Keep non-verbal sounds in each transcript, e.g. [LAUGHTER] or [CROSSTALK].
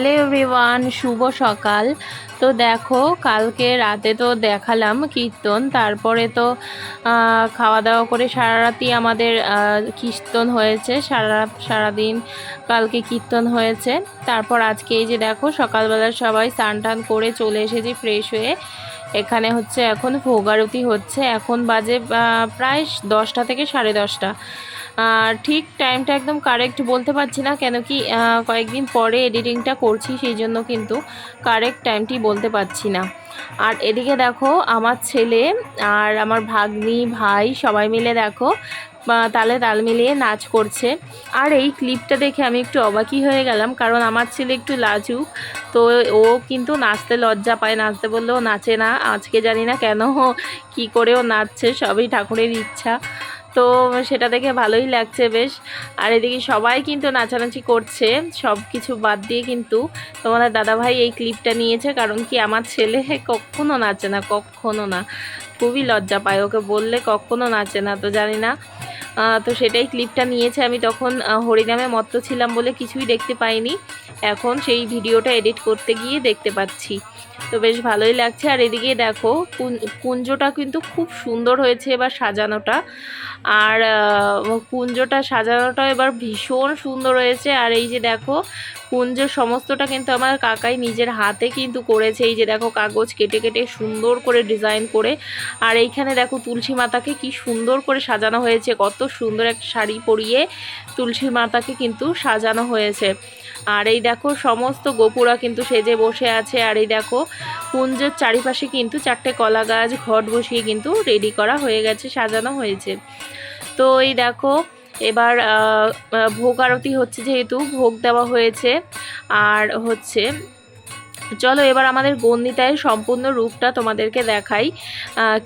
Hello everyone, শুভ সকাল। তো দেখো, কালকে রাতে তো দেখালাম কীর্তন, তারপরে তো খাওয়া দাওয়া করে সারা রাতই আমাদের কীর্তন হয়েছে। সারা, সারাদিন কালকে কীর্তন হয়েছে। তারপর আজকে এই যে দেখো, সকালবেলা সবাই স্নান টান করে চলে এসেছি ফ্রেশ হয়ে। এখানে হচ্ছে এখন ভোগারতি হচ্ছে। এখন বাজে প্রায় দশটা থেকে সাড়ে দশটা। ঠিক টাইমটা একদম কারেক্ট বলতে পারছি না, কেন কি কয়েকদিন পরে এডিটিংটা করছি, সেই জন্য কিন্তু কারেক্ট টাইমটি বলতে পারছি না। আর এদিকে দেখো, আমার ছেলে আর আমার ভাগ্নি, ভাই সবাই মিলে দেখো তালে তাল মিলিয়ে নাচ করছে। আর এই ক্লিপটা দেখে আমি একটু অবাকই হয়ে গেলাম, কারণ আমার ছেলে একটু লাজুক, তো ও কিন্তু নাচতে লজ্জা পায়, নাচতে বললেও নাচে না, আজকে জানি না কেন, কি করে ও নাচছে, সবই ঠাকুরের ইচ্ছা। তো সেটা দেখে ভালোই লাগছে বেশ। আর এদিকে সবাই কিন্তু নাচানাচি করছে সব কিছু বাদ দিয়ে কিন্তু তোমাদের দাদাভাই এই ক্লিপটা নিয়েছে, কারণ কি আমার ছেলে কখনো নাচে না, কখনো না। খুবই লজ্জা পায় ওকে বললে কখনো নাচে না, তো জানি না। তো সেটাই ক্লিপটা নিয়েছে। আমি তখন হরিনামে মত্ত ছিলাম বলে কিছুই দেখতে পাইনি। এখন সেই ভিডিওটা এডিট করতে গিয়ে দেখতে পাচ্ছি। তো বেশ ভালোই লাগছে। আর এদিকে দেখো কুঞ্জটা কিন্তু খুব সুন্দর হয়েছে এবার সাজানোটা। আর কুঞ্জটা সাজানোটা এবার ভীষণ সুন্দর হয়েছে। আর এই যে দেখো কুঞ্জ সমস্তটা কিন্তু আমার কাকাই নিজের হাতে কিন্তু করেছে। এই যে দেখো কাগজ কেটে কেটে সুন্দর করে ডিজাইন করে। আর এইখানে দেখো তুলসী মাতাকে কি সুন্দর করে সাজানো হয়েছে। কত সুন্দর একটা শাড়ি পরিয়ে তুলসী মাতাকে কিন্তু সাজানো হয়েছে। আর এই দেখো সমস্ত গোপুরা কিন্তু সেজে বসে আছে। আর এই দেখো কুঞ্জের চারিপাশে কিন্তু চারটে কলা গাছ ঘট বসিয়ে কিন্তু রেডি করা হয়ে গেছে, সাজানো হয়েছে। তো এই দেখো এবার ভোগ আরতি হচ্ছে যেহেতু, ভোগ দেওয়া হয়েছে। আর হচ্ছে, চলো এবার আমাদের গন্ডিতায় সম্পূর্ণ রূপটা তোমাদেরকে দেখাই।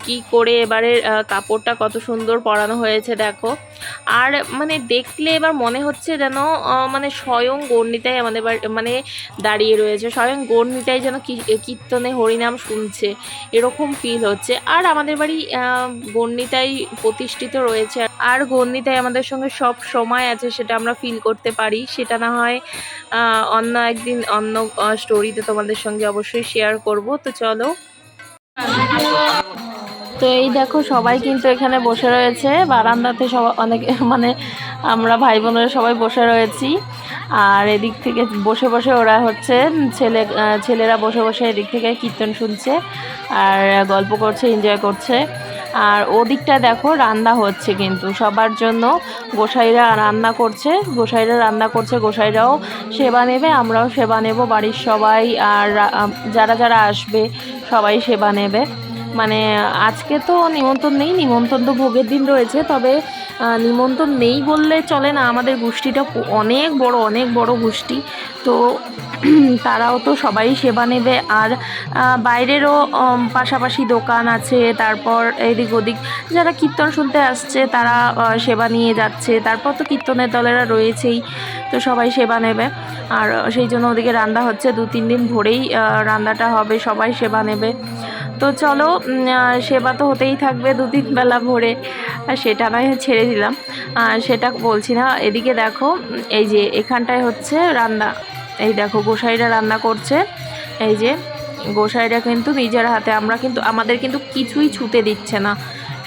কি করে এবারের কাপড়টা কত সুন্দর পরানো হয়েছে দেখো। আর মানে দেখলে এবার মনে হচ্ছে যেন মানে স্বয়ং গন্ডিতাই আমাদের মানে দাঁড়িয়ে রয়েছে, স্বয়ং গন্ডিতাই যেন কীর্তনে হরিনাম শুনছে, এরকম ফিল হচ্ছে। আর আমাদের বাড়ি গণ্ডিতাই প্রতিষ্ঠিত রয়েছে। আর গণ্ডিতাই আমাদের সঙ্গে সব সময় আছে, সেটা আমরা ফিল করতে পারি। সেটা না হয় অন্য একদিন অন্য স্টোরিতে তোমাদের সঙ্গে অবশ্যই শেয়ার করব। তো চলো। তো এই দেখো, সবাই কিন্তু এখানে বসে রয়েছে। বারান্দাতে সবাই অনেক [LAUGHS] মানে আমরা ভাই বোনেরা সবাই বসে রয়েছি। আর এদিক থেকে বসে বসে ওরা হচ্ছে ছেলে ছেলেরা বসে বসে এদিক থেকে কীর্তন শুনছে আর গল্প করছে এনজয় করছে। আর ওদিকটা দেখো, রান্না হচ্ছে কিন্তু। সবার জন্য গোসাইরা রান্না করছে, গোসাইরা রান্না করছে, গোসাইরাও সেবা নেবে, আমরাও সেবা নেব, বাড়ির সবাই আর যারা যারা আসবে সবাই সেবা নেবে। মানে আজকে তো নিমন্ত্রণ নেই, নিমন্ত্রণ তো ভোগের দিন রয়েছে, তবে নিমন্ত্রণ নেই বললে চলে না, আমাদের গোষ্ঠীটা অনেক বড় অনেক বড় গোষ্ঠী। তো [CLEARS THROAT] তারাও তো সবাই সেবা নেবে। আর বাইরেরও পাশাপাশি দোকান আছে, তারপর এদিক ওদিক যারা কীর্তন শুনতে আসছে, তারা সেবা নিয়ে যাচ্ছে, তারপর তো কীর্তনের দলেরা রয়েছেই, তো সবাই সেবা নেবে। আর, সেই জন্য ওদিকে রান্না হচ্ছে দু তিন দিন ভরেই রান্নাটা হবে, সবাই সেবা নেবে। তো চলো সেবা তো হতেই থাকবে দু তিন বেলা ভরে। সেটা নয়, ছেড়ে দিলাম। সেটা বলছি না, এদিকে দেখো, এই যে এখানটায় হচ্ছে রান্না। এই দেখো, গোসাইরা রান্না করছে। এই যে, গোসাইরা কিন্তু নিজের হাতে, আমরা কিন্তু, আমাদের কিন্তু কিছুই ছুতে দিচ্ছে না।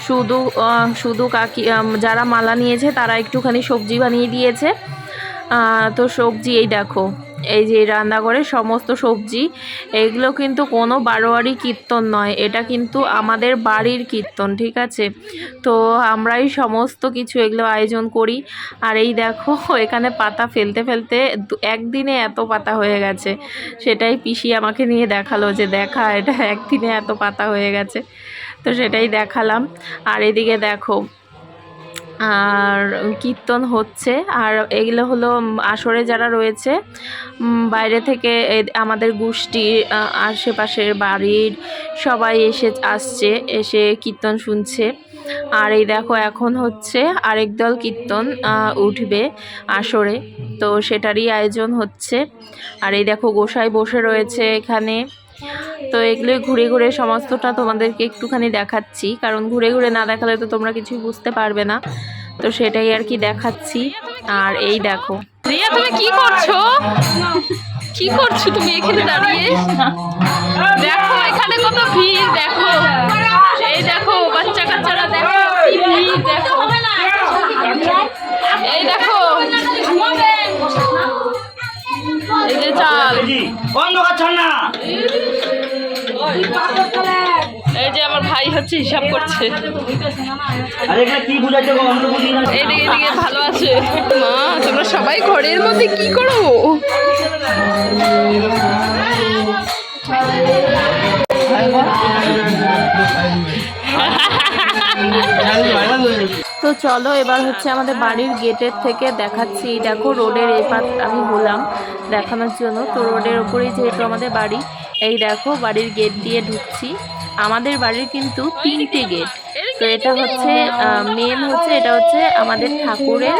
শুধু শুধু কাকি যারা মালা নিয়েছে, তারা একটুখানি সবজি বানিয়ে দিয়েছে। তো সবজি, এই দেখো এই যে রান্নাঘরে সমস্ত সবজি, এগুলো কিন্তু কোনো বারোয়ারি কীর্তন নয়, এটা কিন্তু আমাদের বাড়ির কীর্তন, ঠিক আছে? তো আমরাই সমস্ত কিছু এগুলো আয়োজন করি। আর এই দেখো, এখানে পাতা ফেলতে ফেলতে একদিনে এত পাতা হয়ে গেছে। সেটাই পিসি আমাকে নিয়ে দেখাল যে দেখা, এটা একদিনে এত পাতা হয়ে গেছে। তো সেটাই দেখালাম। আর এদিকে দেখো আর কীর্তন হচ্ছে। আর এগুলো হলো আসরে যারা রয়েছে বাইরে থেকে আমাদের গোষ্ঠী আশেপাশের বাড়ির সবাই এসে, আসছে, এসে কীর্তন শুনছে। আর এই দেখো, এখন হচ্ছে আরেক দল কীর্তন উঠবে আসরে। তো সেটারই আয়োজন হচ্ছে। আর এই দেখো, গোসাই বসে রয়েছে এখানে। তো এগুলোই ঘুরে ঘুরে সমস্তটা তোমাদেরকে একটুখানি দেখাচ্ছি। কারণ ঘুরে ঘুরে না দেখালে তো তোমরা কিছুই বুঝতে পারবে না। তো সেটাই আর কি দেখাচ্ছি। আর এই দেখো। রিয়া, তুমি কি করছ? কি করছ তুমি এখানে দাঁড়িয়ে? দেখো, এখানে কত ভিড়, দেখো। এই দেখো বাচ্চা কাচ্চারা দেখো দেখো। এই দেখো। এই যে চাল। বন্ধ করছেন না। এই যে আমার ভাই হচ্ছে হিসাব করছে। এদিকে এদিকে ভালো আছে। মা তোমরা সবাই ঘরের মধ্যে কি করো? তো চলো, এবার হচ্ছে আমাদের বাড়ির গেটের থেকে দেখাচ্ছি। দেখো, রোডের এই পাত আমি হলাম দেখানোর জন্য। তো রোডের ওপরেই যেহেতু আমাদের বাড়ি, এই দেখো, বাড়ির গেট দিয়ে ঢুকছি। আমাদের বাড়ির কিন্তু তিনটে গেট। তো এটা হচ্ছে মেন হচ্ছে, এটা হচ্ছে আমাদের ঠাকুরের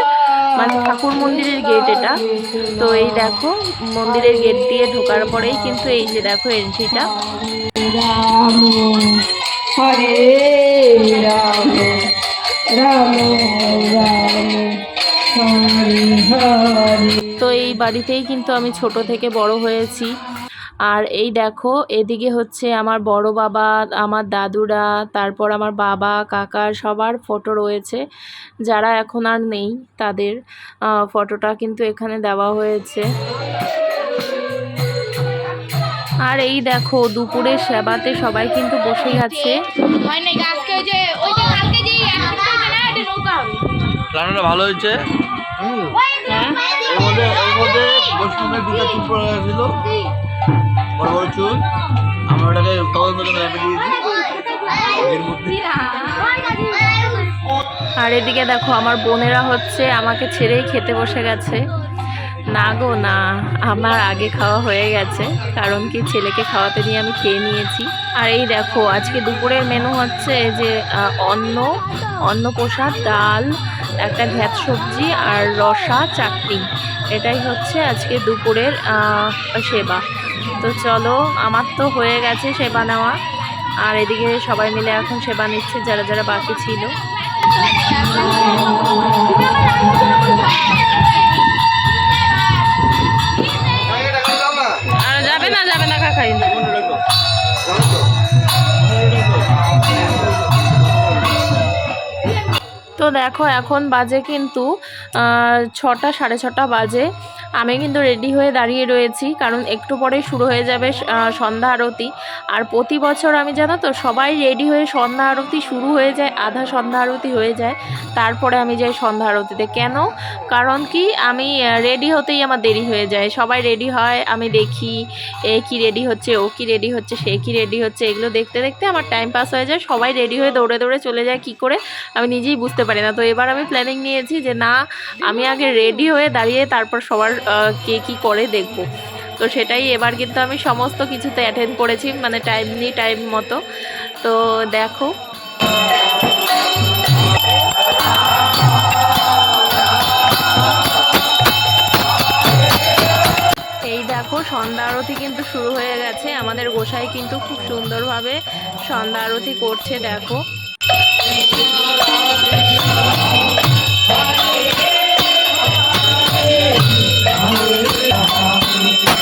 মানে ঠাকুর মন্দিরের গেট এটা। তো এই দেখো, মন্দিরের গেট দিয়ে ঢোকার পরেই কিন্তু এই যে দেখো এন্ট্রিটা হরে তো এই বাড়িতেই কিন্তু আমি ছোট থেকে বড় হয়েছি। আর এই দেখো, এদিকে হচ্ছে আমার বড় বাবা, আমার দাদুরা, তারপর আমার বাবা, কাকা, সবার ফটো রয়েছে। যারা এখন আর নেই, তাদের ফটোটা কিন্তু এখানে দেওয়া হয়েছে। আর এই দেখো দুপুরে সেবাতে সবাই কিন্তু বসেই আছে হয় নাই আজকে ওই যে ওই যে কালকে যে অ্যাক্সিডেন্ট হয়েছে না এটা নৌকা হবে রান্নাটা ভালো হয়েছে। হ্যাঁ আর এদিকে দেখো, আমার বোনেরা হচ্ছে আমাকে ছেড়েই খেতে বসে গেছে। না গো, না, আমার আগে খাওয়া হয়ে গেছে। কারণ কি, ছেলেকে খাওয়াতে নিয়ে আমি খেয়ে নিয়েছি। আর এই দেখো, আজকে দুপুরের মেনু হচ্ছে যে অন্ন অন্ন প্রসাদ ডাল একটা ঘ্যাত সবজি আর রসা, চাটনি। এটাই হচ্ছে আজকে দুপুরের সেবা। তো চলো, আমার তো হয়ে গেছে সেবা নেওয়া। আর এদিকে সবাই মিলে এখন সেবা নিচ্ছে, যারা যারা বাকি ছিল। আর, যাবে না যাবে না কাকাই তো দেখো এখন বাজে কিন্তু ছটা সাড়ে ছটা বাজে। আমি কিন্তু রেডি হয়ে দাঁড়িয়ে রয়েছি, কারণ একটু পরেই শুরু হয়ে যাবে সন্ধ্যা আরতি। আর প্রতি বছর আমি, জানো তো, সবাই রেডি হয়ে সন্ধ্যা আরতি শুরু হয়ে যায়, আধা সন্ধ্যা আরতি হয়ে যায়। তারপরে আমি যাই সন্ধ্যা আরতিতে। কেন? কারণ কি, আমি রেডি হতেই আমার দেরি হয়ে যায়। সবাই রেডি হয়, আমি দেখি, এ কি রেডি হচ্ছে, ও কি রেডি হচ্ছে, সে কি রেডি হচ্ছে, এগুলো দেখতে দেখতে আমার টাইম পাস হয়ে যায়। সবাই রেডি হয়ে দৌড়ে দৌড়ে চলে যায়, কি করে? আমি নিজেই বুঝতে পারি না। তো এবার আমি প্ল্যানিং নিয়েছি যে, না, আমি আগে রেডি হয়ে দাঁড়িয়ে তারপর সবার কে কী করে দেখব। তো সেটাই এবার কিন্তু আমি সমস্ত কিছুতে অ্যাটেন্ড করেছি মানে টাইমলি টাইম মতো। তো দেখো। দেখো, সন্ধ্যা আরতি কিন্তু শুরু হয়ে গেছে। আমাদের গোসাই কিন্তু খুব সুন্দরভাবে সন্ধ্যা আরতি করছে, দেখো। রাম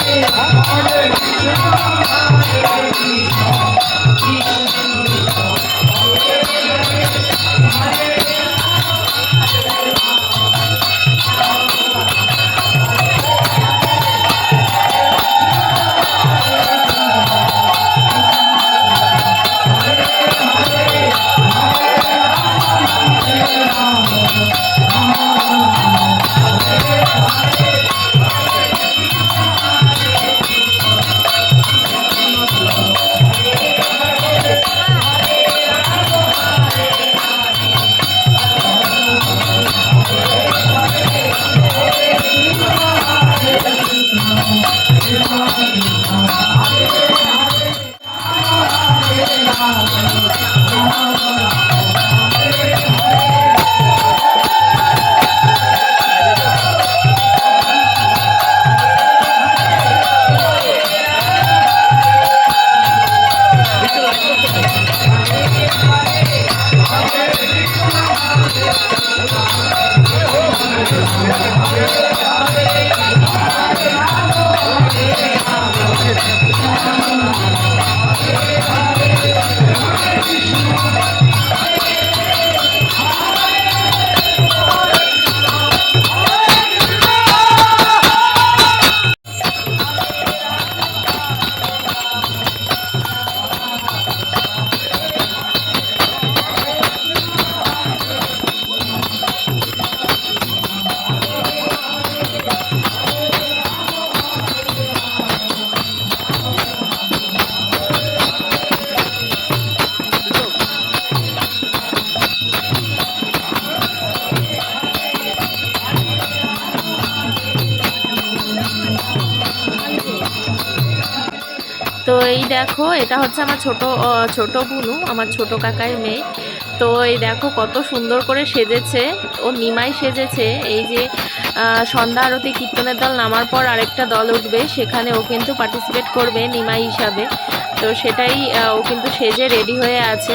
তো এই দেখো, এটা হচ্ছে আমার ছোট ছোট বুনু, আমার ছোট কাকার মেয়ে। তো এই দেখো কত সুন্দর করে সেজেছে, ও নিমাই সেজেছে। এই যে সন্ধ্যা আরতি কীর্তনের দল নামার পর আরেকটা দল উঠবে, সেখানে ও কিন্তু পার্টিসিপেট করবে নিমাই হিসাবে। তো সেটাই ও কিন্তু সেজে রেডি হয়ে আছে।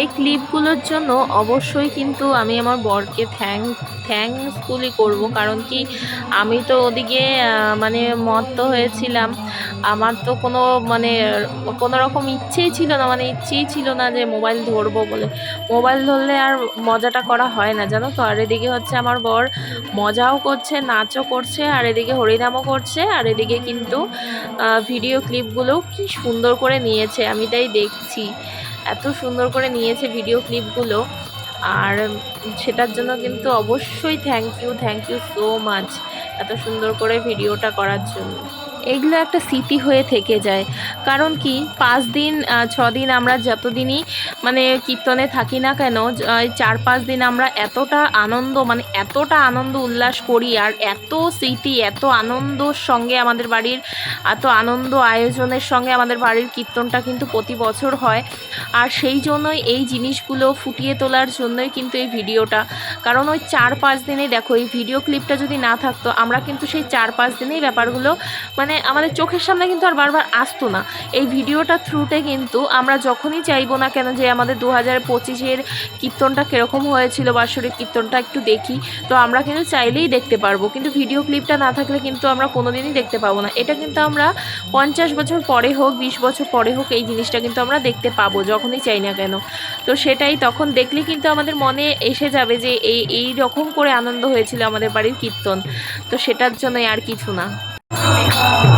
এই ক্লিপগুলোর জন্য অবশ্যই কিন্তু আমি আমার বরকে থ্যাংক থ্যাঙ্কসফুলি করব। কারণ কি, আমি তো ওদিকে মানে মত্ত হয়েছিলাম। আমার তো কোনো মানে কোনো রকম ইচ্ছেই ছিল না মানে ইচ্ছেই ছিল না যে মোবাইল ধরবো বলে। মোবাইল ধরলে আর মজাটা করা হয় না, জানো তো? আর এদিকে হচ্ছে আমার বর মজাও করছে, নাচও করছে, আর এদিকে হরিনামও করছে, আর এদিকে কিন্তু ভিডিও ক্লিপগুলোও কি সুন্দর করে নিয়েছে, আমি তাই দেখছি। এত সুন্দর করে নিয়েছে ভিডিও ক্লিপগুলো আর সেটার জন্য কিন্তু অবশ্যই thank you thank you so much এত সুন্দর করে ভিডিওটা করার জন্য। এগুলো একটা স্মৃতি হয়ে থেকে যায়। কারণ কি, পাঁচ দিন ছ দিন আমরা যতদিনই মানে কীর্তনে থাকি না কেন চার পাঁচ দিন আমরা এতটা আনন্দ মানে এতটা আনন্দ উল্লাস করি আর এত স্মৃতি, এত আনন্দর সঙ্গে আমাদের বাড়ির, এত আনন্দ আয়োজনের সঙ্গে আমাদের বাড়ির কীর্তনটা কিন্তু প্রতি বছর হয়। আর সেই জন্যই এই জিনিসগুলো ফুটিয়ে তোলার জন্যই কিন্তু এই ভিডিওটা। কারণ ওই চার পাঁচ দিনে, দেখো, এই ভিডিও ক্লিপটা যদি না থাকতো, আমরা কিন্তু সেই চার পাঁচ দিনেই ব্যাপারগুলো মানে আমাদের চোখের সামনে কিন্তু আর বারবার আসতো না। এই ভিডিওটা থ্রুতে কিন্তু আমরা যখনই চাইব না কেন যে আমাদের দু হাজার পঁচিশের কীর্তনটা কীরকম হয়েছিল, বাৎসরিক কীর্তনটা একটু দেখি। তো আমরা কিন্তু চাইলেই দেখতে পারব, কিন্তু ভিডিও ক্লিপটা না থাকলে কিন্তু আমরা কোনোদিনই দেখতে পাবো না। এটা কিন্তু আমরা পঞ্চাশ বছর পরে হোক, বিশ বছর পরে হোক, এই জিনিসটা কিন্তু আমরা দেখতে পাবো, যখনই চাই না কেন। তো সেটাই তখন দেখলে কিন্তু আমাদের মনে এসে যাবে যে এই এই রকম করে আনন্দ হয়েছিল আমাদের বাড়ির কীর্তন। তো সেটার জন্যই আর কিছু না। we call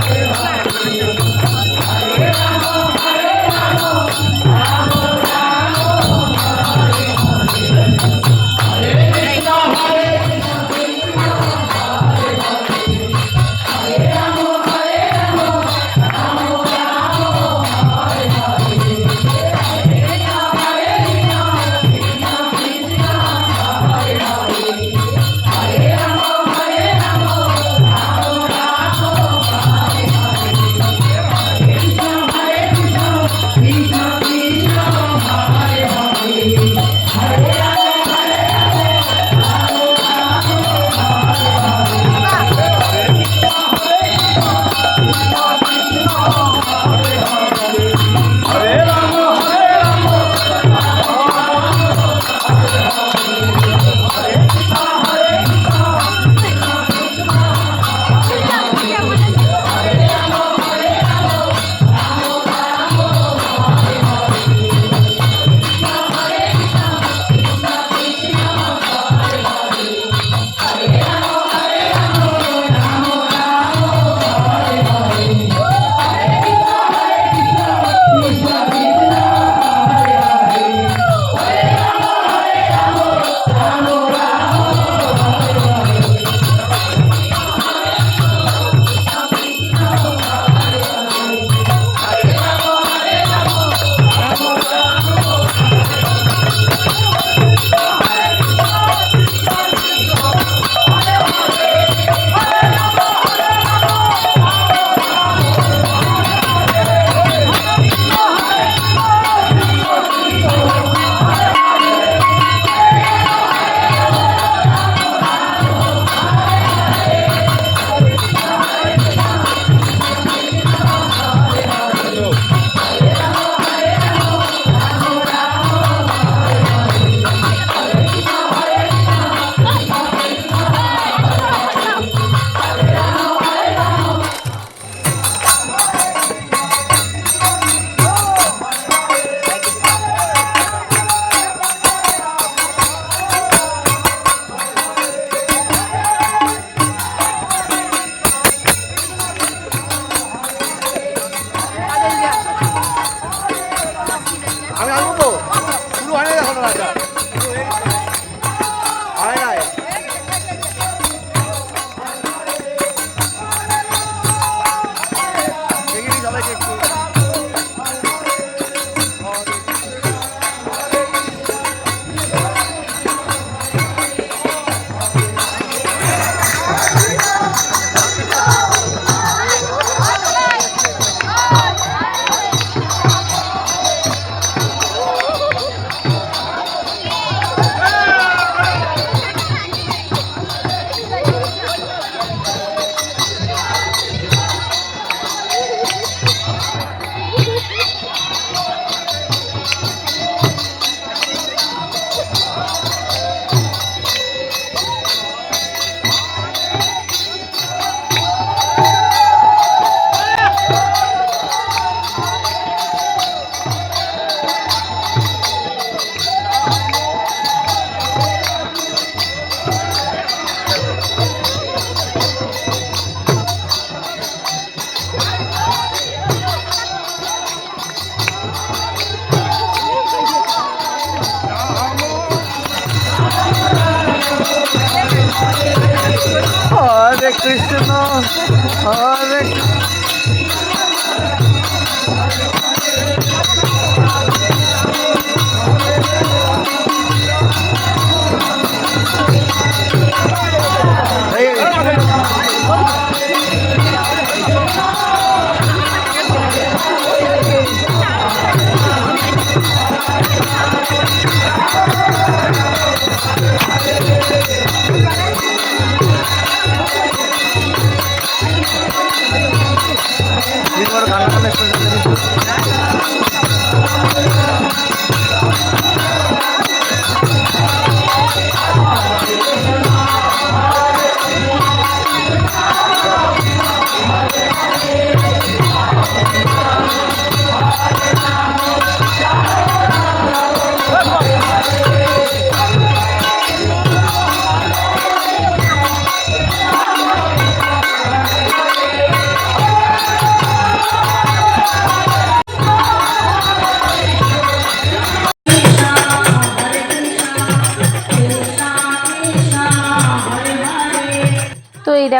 হরে কৃষ্ণ হরে কৃষ্ণ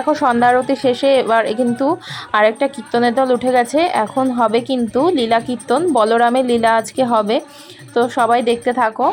দেখো, সন্ধ্যা আরতি শেষে এবার কিন্তু আরেকটা কীর্তনের দল উঠে গেছে। এখন হবে কিন্তু লীলা কীর্তন, বলরামের লীলা আজকে হবে। তো সবাই দেখতে থাকো।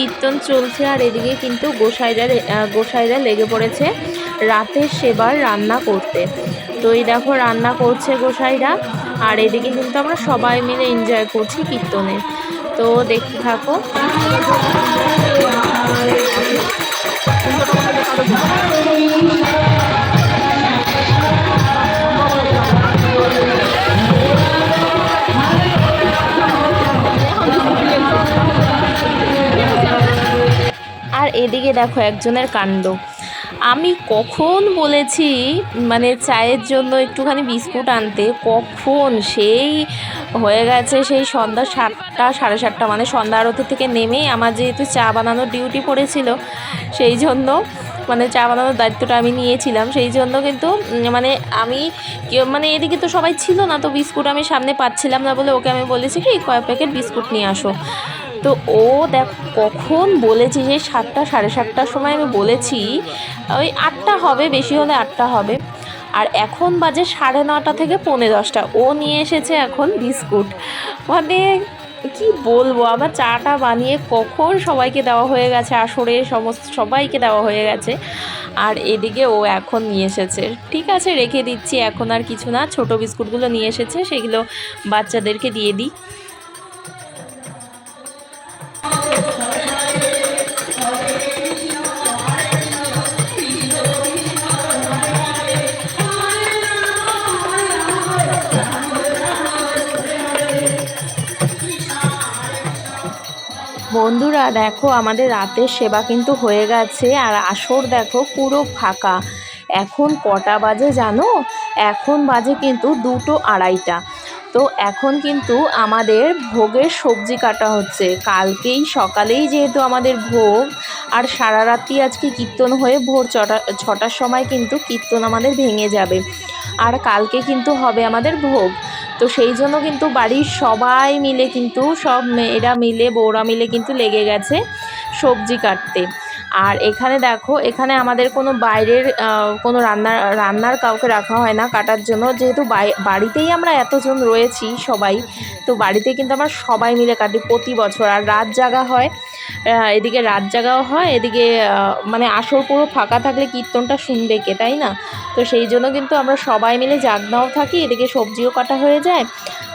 কীর্তন চলছে আর এদিকে কিন্তু গোসাইরা গোসাইরা লেগে পড়েছে রাতের সেবার রান্না করতে। তো এই দেখো রান্না করছে গোসাইরা আর এদিকে কিন্তু আমরা সবাই মিলে এনজয় করছি কীর্তনে। তো দেখতে থাকো। আর এদিকে দেখো একজনের কাণ্ড। আমি কখন বলেছি মানে চায়ের জন্য একটুখানি বিস্কুট আনতে, কখন? সেই হয়ে গেছে সেই সন্ধ্যা সাতটা, সাড়ে সাতটা মানে সন্ধ্যা আরতি থেকে নেমেই আমার যেহেতু চা বানানোর ডিউটি পড়েছিল, সেই জন্য মানে চা বানানোর দায়িত্বটা আমি নিয়েছিলাম, সেই জন্য কিন্তু মানে আমি মানে এদিকে তো সবাই ছিল না, তো বিস্কুট আমি সামনে পাচ্ছিলাম না বলে ওকে আমি বলেছি কি কয়েক প্যাকেট বিস্কুট নিয়ে আসো। তো ও দেখ, কখন বলেছি যে সাতটা, সাড়ে সাতটার সময় আমি বলেছি, ওই আটটা হবে, বেশি হলে আটটা হবে। আর এখন বাজে সাড়ে নটা থেকে পৌনে দশটা। ও নিয়ে এসেছে এখন বিস্কুট। মানে কি বলব আমার চাটা বানিয়ে কখন সবাইকে দেওয়া হয়ে গেছে, আসরে সমস্ত সবাইকে দেওয়া হয়ে গেছে। আর এদিকে ও এখন নিয়ে এসেছে। ঠিক আছে, রেখে দিচ্ছি, এখন আর কিছু না। ছোট বিস্কুটগুলো নিয়ে এসেছে, সেগুলো বাচ্চাদেরকে দিয়ে দিই। বন্ধুরা, দেখো আমাদের রাতের সেবা কিন্তু হয়ে গেছে আর আসর দেখো পুরো ফাঁকা। এখন কটা বাজে জানো? এখন বাজে কিন্তু দুটো আড়াইটা। তো এখন কিন্তু আমাদের ভোগের সবজি কাটা হচ্ছে। কালকেই সকালেই যেহেতু আমাদের ভোগ, আর সারা রাত্রি আজকে কীর্তন হয়ে ভোর ছটা, ছটার সময় কিন্তু কীর্তন আমাদের ভেঙে যাবে। আর কালকে কিন্তু হবে আমাদের ভোগ। তো সেই জন্য কিন্তু বাড়ির সবাই মিলে কিন্তু সব মেয়েরা মিলে, বউরা মিলে কিন্তু লেগে গেছে সবজি কাটতে। আর এখানে দেখো, এখানে আমাদের কোনো বাইরের কোনো রান্নার রান্নার কাউকে রাখা হয় না কাটার জন্য। যেহেতু বাড়িতেই আমরা এতজন রয়েছি সবাই, তো বাড়িতে কিন্তু আমরা সবাই মিলে কাটি প্রতি বছর। আর রাত জাগা হয় এদিকে রাত জাগাও হয়, এদিকে মানে আসর পুরো ফাঁকা থাকলে কীর্তনটা শুনবে কে, তাই না? তো সেই জন্য কিন্তু আমরা সবাই মিলে জাগনাও থাকি, এদিকে সবজিও কাটা হয়ে যায়।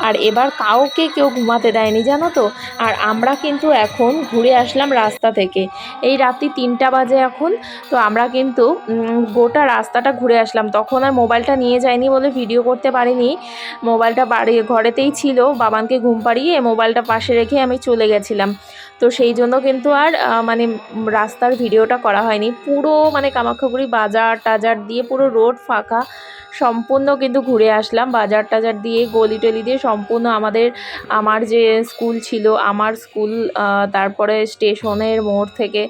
আর এবার কাউকে কেউ ঘুমাতে দেয়নি, জানো তো? আর আমরা কিন্তু এখন ঘুরে আসলাম রাস্তা থেকে। এই রাত্রি তিনটা বাজে এখন। তো আমরা কিন্তু গোটা রাস্তাটা ঘুরে আসলাম। তখন আর মোবাইলটা নিয়ে যাইনি বলে ভিডিও করতে পারিনি। মোবাইলটা বাড়ি, ঘরেতেই ছিল। বাবানকে ঘুম পাড়িয়ে মোবাইলটা পাশে রেখে আমি চলে গেছিলাম। তো সেই জন্য কিন্তু আর মানে রাস্তার ভিডিওটা করা হয়নি। পুরো মানে কামাখ্যাগুড়ি বাজার টাজার দিয়ে পুরো রোড ফাঁকা। সম্পূর্ণ কিন্তু ঘুরে আসলাম। বাজার টাজার দিয়ে, গলি টলি দিয়ে সম্পূর্ণ আমাদের, আমার যে স্কুল ছিল, আমার স্কুল তারপরে স্টেশনের মোড় থেকে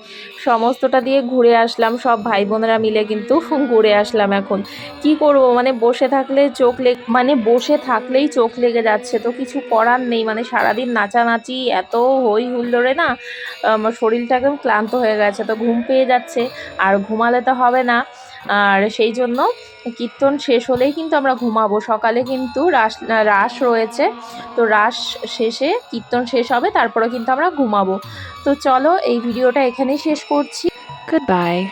সমস্তটা দিয়ে ঘুরে আসলাম। সব ভাই বোনেরা মিলে কিন্তু ঘুরে আসলাম এখন। কি করব? মানে বসে থাকলে চোখ লেগ মানে বসে থাকলেই চোখ লেগে যাচ্ছে। তো কিছু করার নেই মানে সারাদিন নাচানাচি, এত হই হুল্লোড়ে না শরীরটা একদম ক্লান্ত হয়ে গেছে। তো ঘুম পেয়ে যাচ্ছে, আর ঘুমালে তো হবে না। আর সেই জন্য কীর্তন শেষ হলেই কিন্তু আমরা ঘুমাবো। সকালে কিন্তু রাস রাস রয়েছে। তো রাস শেষে কীর্তন শেষ হবে তারপরে কিন্তু আমরা ঘুমাবো। তো চলো এই ভিডিওটা এখানেই শেষ করছি। Goodbye.